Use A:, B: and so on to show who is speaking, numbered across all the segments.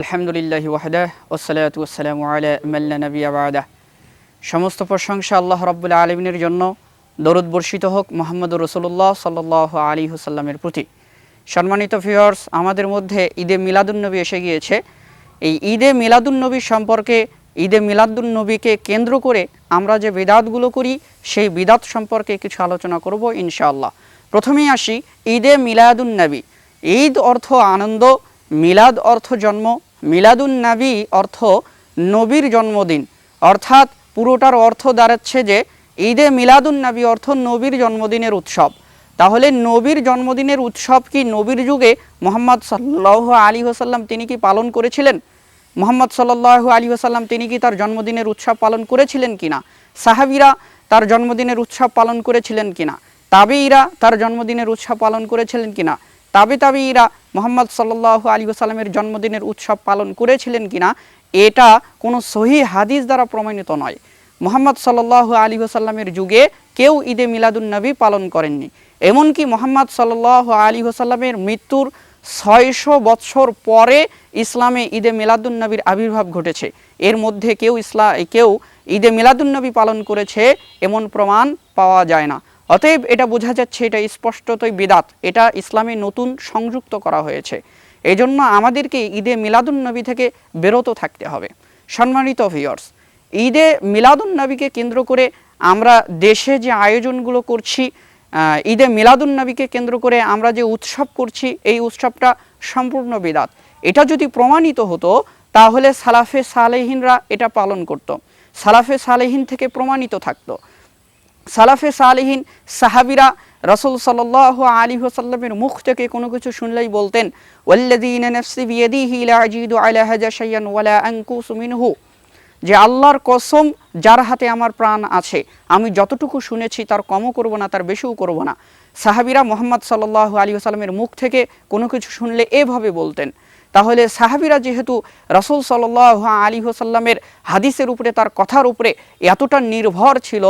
A: আলহামদুলিল্লাহ ওয়াহদাহ ওসালাত ওসালাম আলা মাল্লা নবী আবাদাহ সমস্ত প্রশংসা আল্লাহ রব্বুল আলমিনের জন্য। দরুদ বর্ষিত হোক মোহাম্মদ রসুল্লাহ সাল্লাহ আলী হুসাল্লামের প্রতি। সম্মানিত ভিউয়ার্স আমাদের মধ্যে ঈদে মিলাদুন্নবী এসে গিয়েছে। এই ঈদে মিলাদুন্নবী সম্পর্কে, ঈদে মিলাদুন্নবীকে কেন্দ্র করে আমরা যে বিদাতগুলো করি, সেই বিদাত সম্পর্কে কিছু আলোচনা করব ইনশাআল্লাহ। প্রথমেই আসি, ঈদে মিলাদুন্নবী ঈদ অর্থ আনন্দ, মিলাদ অর্থ জন্ম মিলাদুন নাবী অর্থ নবীর জন্মদিন। অর্থাৎ পুরোটার অর্থ দাঁড়াচ্ছে যে, ঈদে মিলাদুন নাবী অর্থ নবীর জন্মদিনের উৎসব। তাহলে নবীর জন্মদিনের উৎসব কি নবীর যুগে মোহাম্মদ সাল্লাহ আলী হোসাল্লাম তিনি কি পালন করেছিলেন? মোহাম্মদ সাল্লাহ আলী হোসাল্লাম তিনি কি তার জন্মদিনের উৎসব পালন করেছিলেন কিনা? সাহাবিরা তার জন্মদিনের উৎসব পালন করেছিলেন কিনা? তাবেইরা তার জন্মদিনের উৎসব পালন করেছিলেন কিনা? তাবে তাবেইরা মোহাম্মদ সাল্লাহ আলী সাল্লামের জন্মদিনের উৎসব পালন করেছিলেন কিনা, এটা কোনো সহি হাদিস দ্বারা প্রমাণিত নয়। মোহাম্মদ সাল্লাহ আলী সাল্লামের যুগে কেউ ঈদে মিলাদুন্নবী পালন করেননি। এমনকি মোহাম্মদ সাল্লাহ আলী সাল্লামের মৃত্যুর ছয়শো বৎসর পরে ইসলামে ঈদে মিলাদুন্নবীর আবির্ভাব ঘটেছে। এর মধ্যে কেউ ইসলা কেউ ঈদে মিলাদুন্নবী পালন করেছে, এমন প্রমাণ পাওয়া যায় না। অতএব এটা বোঝা যাচ্ছে এটা স্পষ্টতই বিদাত। এটা ইসলামে নতুন সংযুক্ত করা হয়েছে। এই জন্য আমাদেরকে ঈদে মিলাদুন্নবী থেকে বেরোত থাকতে হবে। সম্মানিত ভিওর্স ঈদে মিলাদুন্নবীকে কেন্দ্র করে আমরা দেশে যে আয়োজনগুলো করছি ঈদে মিলাদুন্নবীকে কেন্দ্র করে আমরা যে উৎসব করছি, এই উৎসবটা সম্পূর্ণ বিদাত। এটা যদি প্রমাণিত হতো, তাহলে সালাফে সালেহিনরা এটা পালন করত। সালাফে সালেহিন থেকে প্রমাণিত থাকতো। সালাফে সালেহিন সাহাবিরা রসুল সাল্লাহ আলী হোসাল্লামের মুখ থেকে কোনো কিছু শুনলেই বলতেন যে আল্লাহর কসম, যার হাতে আমার প্রাণ আছে, আমি যতটুকু শুনেছি তার কমও করব না, তার বেশিও করব না। সাহাবিরা মোহাম্মদ সাল্লাহ আলী আসালামের মুখ থেকে কোনো কিছু শুনলে এভাবে বলতেন, তাহলে সাহাবিরা যেহেতু রসুল সাল্লাহ আলী হোসাল্লামের হাদিসের উপরে, তার কথার উপরে এতটা নির্ভর ছিল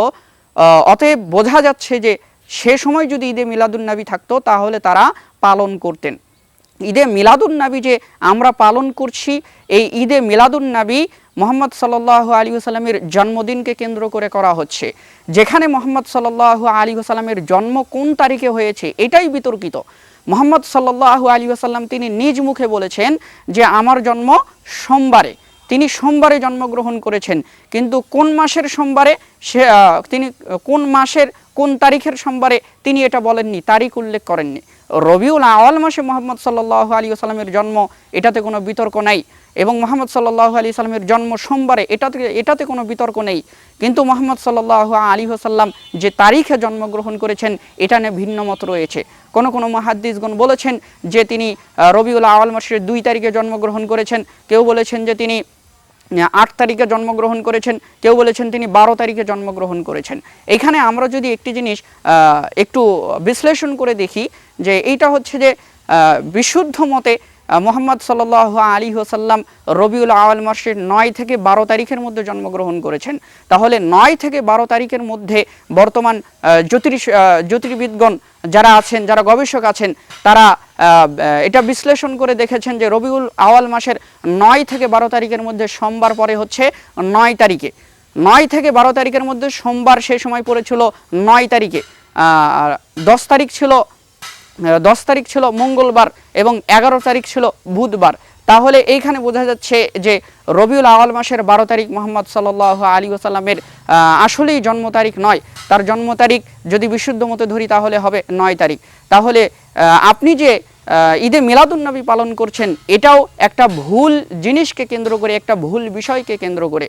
A: অতএব বোঝা যাচ্ছে যে সে সময় যদি ঈদে মিলাদুন্নবী থাকতো, তাহলে তারা পালন করতেন। ঈদে মিলাদুন্নবী যে আমরা পালন করছি, এই ঈদে মিলাদুন্নবী মোহাম্মদ সাল্লাহ আলী সাল্লামের জন্মদিনকে কেন্দ্র করে করা হচ্ছে। যেখানে মোহাম্মদ সাল্লাহ আলী সাল্লামের জন্ম কোন তারিখে হয়েছে, এটাই বিতর্কিত। মোহাম্মদ সাল্লাহ আলী সাল্লাম তিনি নিজ মুখে বলেছেন যে, আমার জন্ম সোমবারে। তিনি সোমবারে জন্মগ্রহণ করেছেন। কিন্তু কোন মাসের সোমবারে সে তিনি, কোন মাসের, কোন তারিখের সোমবারে তিনি এটা বলেননি, তারিখ উল্লেখ করেননি। রবিউল আওয়াল মাসে মোহাম্মদ সাল্লাহ আলী সাল্লামের জন্ম, এটাতে কোনো বিতর্ক নাই। এবং মোহাম্মদ সাল্লাহ আলী সাল্লামের জন্ম সোমবারে, এটাতে এটাতে কোনো বিতর্ক নেই। কিন্তু মোহাম্মদ সাল্লাহ আলী সাল্লাম যে তারিখে জন্মগ্রহণ করেছেন, এটা নিয়ে ভিন্ন মত রয়েছে। কোন, কোনো মহাদ্দিসগণ বলেছেন যে তিনি রবিউল আওয়াল মাসের দুই তারিখে জন্মগ্রহণ করেছেন। কেউ বলেছেন যে তিনি আট তারিখে জন্মগ্রহণ করেছেন। কেউ বলেছেন তিনি বারো তারিখে জন্মগ্রহণ করেছেন। এখানে আমরা যদি একটি জিনিস একটু বিশ্লেষণ করে দেখি যে এইটা হচ্ছে যে বিশুদ্ধ মতে মোহাম্মদ সাল্লাহ আলী হোসাল্লাম রবিউল আওয়াল মাসের নয় থেকে বারো তারিখের মধ্যে জন্মগ্রহণ করেছেন। তাহলে নয় থেকে বারো তারিখের মধ্যে বর্তমান আহ, জ্যোতিষ জ্যোতির্বিদগণ যারা আছেন যারা গবেষক আছেন তারা এটা বিশ্লেষণ করে দেখেছেন যে রবিউল আওয়াল মাসের নয় থেকে বারো তারিখের মধ্যে সোমবার পরে হচ্ছে নয় তারিখে। নয় থেকে বারো তারিখের মধ্যে সোমবার সেই সময় পড়েছিল নয় তারিখে। দশ তারিখ ছিল দশ তারিখ ছিল মঙ্গলবার এবং এগারো তারিখ ছিল বুধবার। তাহলে এইখানে বোঝা যাচ্ছে যে রবিউল আওয়াল মাসের বারো তারিখ মোহাম্মদ সাল্লাহ আলী ওসাল্লামের আসলেই জন্ম তারিখ নয়। তার জন্ম তারিখ যদি বিশুদ্ধ মতো ধরি তাহলে হবে নয় তারিখ। তাহলে আপনি যে ঈদে মিলাদুন্নবী পালন করছেন, এটাও একটা ভুল জিনিসকে কেন্দ্র করে, একটা ভুল বিষয়কে কেন্দ্র করে।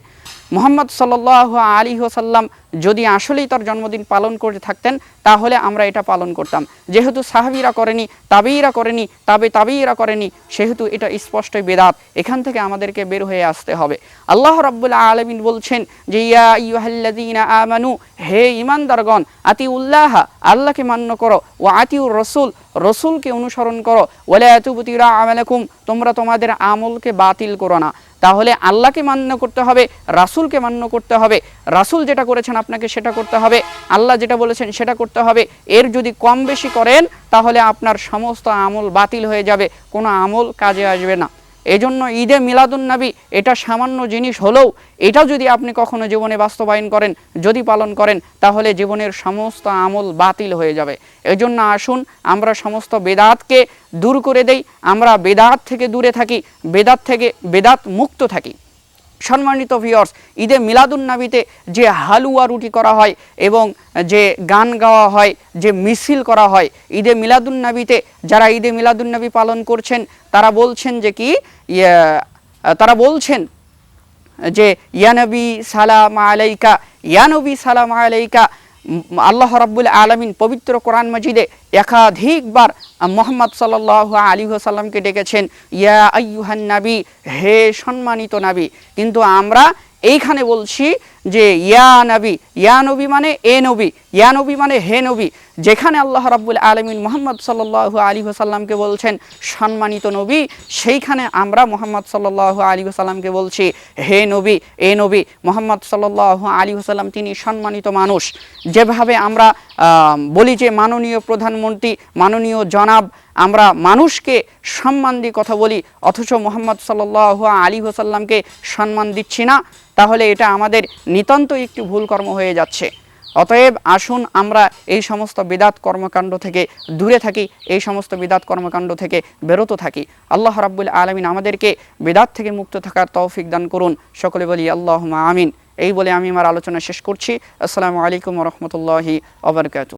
A: মোহাম্মদ সাল্লাহ আলী ওসাল্লাম যদি আসলেই তার জন্মদিন পালন করে থাকতেন, তাহলে আমরা এটা পালন করতাম। যেহেতু সাহাবিরা করেনি, তাবেইরা করেনি, তাবে তাবেইরা করেনি, সেহেতু এটা স্পষ্টই বেদাত। এখান থেকে আমাদেরকে বের হয়ে আসতে হবে। আল্লাহ রাব্বুল আলমিন বলছেন যে, ইয়া ইয়ুহাল্লাযীনা আমানু, হে ইমানদারগণ আতি উল্লাহ আল্লাহকে মান্য করো ও আতিউর রসুল, রসুলকে অনুসরণ করো ওলা এতুবতিরা আমালাকুম, তোমরা তোমাদের আমলকে বাতিল করো না। তাহলে আল্লাহকে মান্য করতে হবে, রাসুলকে মান্য করতে হবে, রাসুল যেটা করেছেন আপনাকে সেটা করতে হবে, আল্লাহ যেটা বলেছেন সেটা করতে হবে, এর যদি কম বেশি করেন তাহলে আপনার সমস্ত আমল বাতিল হয়ে যাবে, কোনো আমল কাজে আসবে না। এজন্য ঈদে মিলাদুন্নবী এটা সামান্য জিনিস হলেও এটা যদি আপনি কখনো জীবনে বাস্তবায়ন করেন, যদি পালন করেন, তাহলে জীবনের সমস্ত আমল বাতিল হয়ে যাবে। এজন্য আসুন, আমরা সমস্ত বেদাতকে দূর করে দেই, আমরা বেদাত থেকে দূরে থাকি, বেদাত থেকে বেদাত মুক্ত থাকি। সম্মানিত ভিওর্স ঈদে মিলাদুন্নবীতে যে হালুয়া রুটি করা হয় এবং যে গান গাওয়া হয়, যে মিছিল করা হয়, ঈদে মিলাদুন্নাবিতে যারা ঈদে মিলাদুন্নবী পালন করছেন, তারা বলছেন যে কি তারা বলছেন যে ইয়ানবী সালাম আলাইকা ইয়ানবী সালাম আলাইকা আল্লাহ রাব্বুল আলমিন পবিত্র কোরআন মজিদে একাধিকবার মোহাম্মদ সাল্লাহ আলী সাল্লামকে ডেকেছেন, ইয়া আইহান নাবি, হে সম্মানিত নাবি। কিন্তু আমরা এইখানে বলছি যে, ইয়া নবী ইয়া নবী মানে এ নবী, ইয়া নবী মানে হে নবী। যেখানে আল্লাহ রাব্বুল আলমিন মোহাম্মদ সাল্লাহ আলী হোসাল্লামকে বলছেন, সম্মানিত নবী, সেইখানে আমরা মোহাম্মদ সাল্লাহ আলী হোসাল্লামকে বলছি, হে নবী, এ নবী, মোহাম্মদ সাল্লাহ আলী হোসাল্লাম তিনি সম্মানিত মানুষ। যেভাবে আমরা বলি যে মাননীয় প্রধানমন্ত্রী, মাননীয় জনাব, আমরা মানুষকে সম্মান দিয়ে কথা বলি, অথচ মোহাম্মদ সাল্লাহ আলী হোসাল্লামকে সম্মান দিচ্ছি না, তাহলে এটা আমাদের নিতান্ত একটি ভুল কর্ম হয়ে যাচ্ছে। অতএব আসুন আমরা এই সমস্ত বিদাত কর্মকাণ্ড থেকে দূরে থাকি, এই সমস্ত বিদাত কর্মকাণ্ড থেকে বেরোতে থাকি। আল্লাহ রাব্বুল আলমিন আমাদেরকে বিদাত থেকে মুক্ত থাকার তৌফিক দান করুন। সকলে বলি আল্লাহ আমিন। এই বলে আমি আমার আলোচনা শেষ করছি। আসসালামু আলাইকুম রহমতুল্লাহি আবরকাত